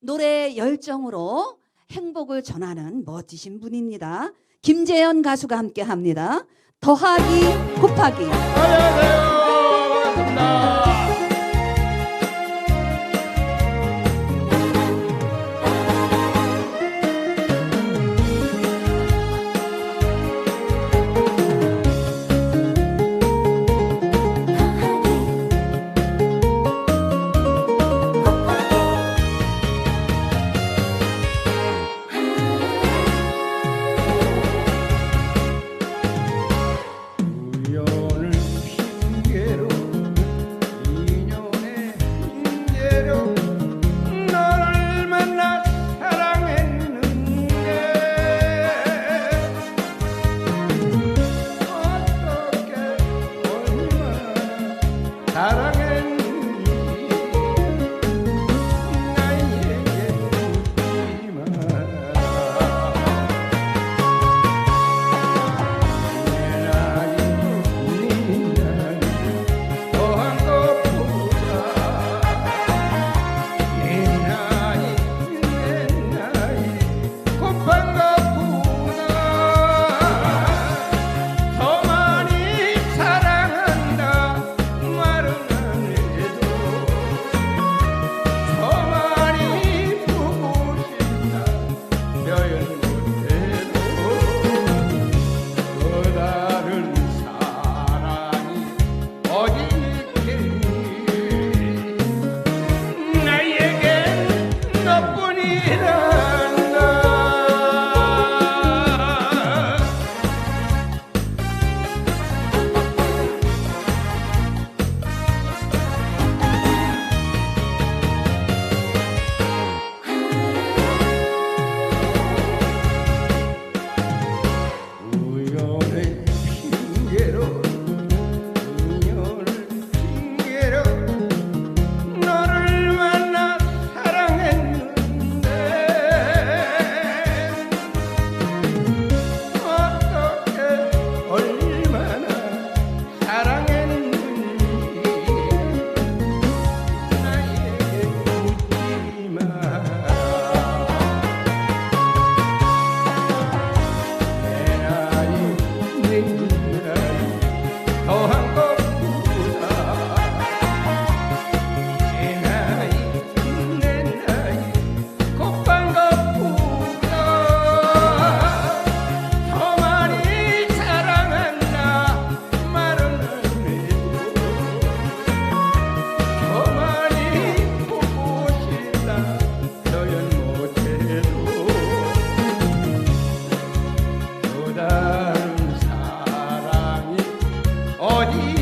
노래 열정으로 행복을 전하는 멋지신 분입니다. 김재현 가수가 함께 합니다. 더하기 곱하기. 안녕하세요. 반갑습니다. body